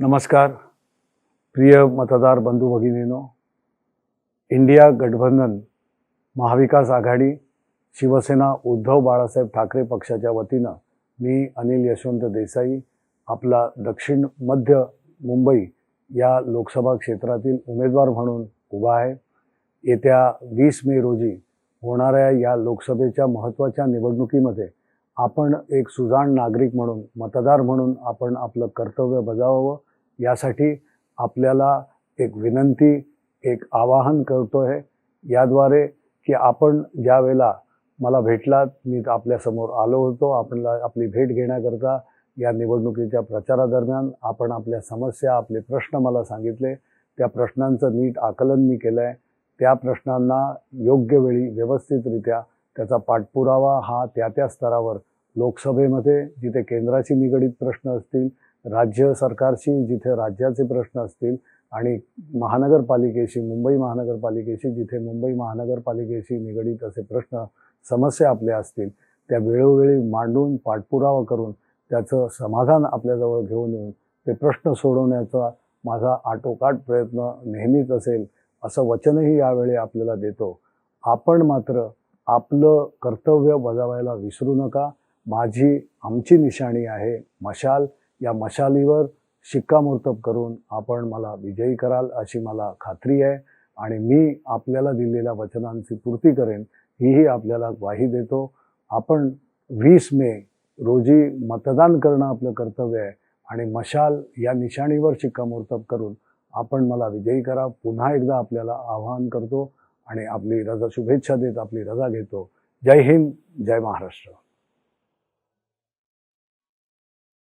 नमस्कार प्रिय मतदार बंधू भगिनीनो इंडिया गठबंधन महाविकास आघाडी शिवसेना उद्धव बाळासाहेब ठाकरे पक्षाच्या वतीनं मी अनिल यशवंत देसाई आपला दक्षिण मध्य मुंबई या लोकसभा क्षेत्रातील उमेदवार म्हणून उभा आहे. येत्या वीस मे रोजी होणाऱ्या या लोकसभेच्या महत्त्वाच्या निवडणुकीमध्ये आपण एक सुजाण नागरिक म्हणून मतदार म्हणून आपण आपलं कर्तव्य बजावावं. यासाठी आपल्याला एक विनंती एक आवाहन करतो आहे याद्वारे की आपण ज्या वेळेला मला भेटलात मी आपल्यासमोर आलो होतो आपल्याला आपली भेट घेण्याकरता या निवडणुकीच्या प्रचारादरम्यान आपण आपल्या समस्या आपले प्रश्न मला सांगितले. त्या प्रश्नांचं नीट आकलन मी केलं आहे त्या प्रश्नांना योग्य वेळी व्यवस्थितरित्या त्याचा पाठपुरावा हा त्या त्या स्तरावर लोकसभेमध्ये जिथे केंद्राशी निगडीत प्रश्न असतील राज्य सरकारशी जिथे राज्याचे प्रश्न असतील आणि महानगरपालिकेशी मुंबई महानगरपालिकेशी जिथे मुंबई महानगरपालिकेशी निगडीत असे प्रश्न समस्या आपल्या असतील त्या वेळोवेळी मांडून पाठपुरावा करून त्याचं समाधान आपल्याजवळ घेऊन येऊन ते प्रश्न सोडवण्याचा माझा आटोकाट प्रयत्न नेहमीच असेल असं वचनही यावेळी आपल्याला देतो. आपण मात्र आपलं कर्तव्य बजावायला विसरू नका. माझी आमची निशाणी आहे मशाल. या मशालीवर शिक्कामोर्तब करून आपण मला विजयी कराल अशी मला खात्री आहे आणि मी आपल्याला दिलेल्या वचनांची पूर्ती करेन हीही आपल्याला ग्वाही देतो. आपण वीस मे रोजी मतदान करणं आपलं कर्तव्य आहे आणि मशाल या निशाणीवर शिक्कामोर्तब करून आपण मला विजयी करा. पुन्हा एकदा आपल्याला आवाहन करतो आणि आपली रजा शुभेच्छा देत आपली रजा घेतो. जय हिंद जय महाराष्ट्र.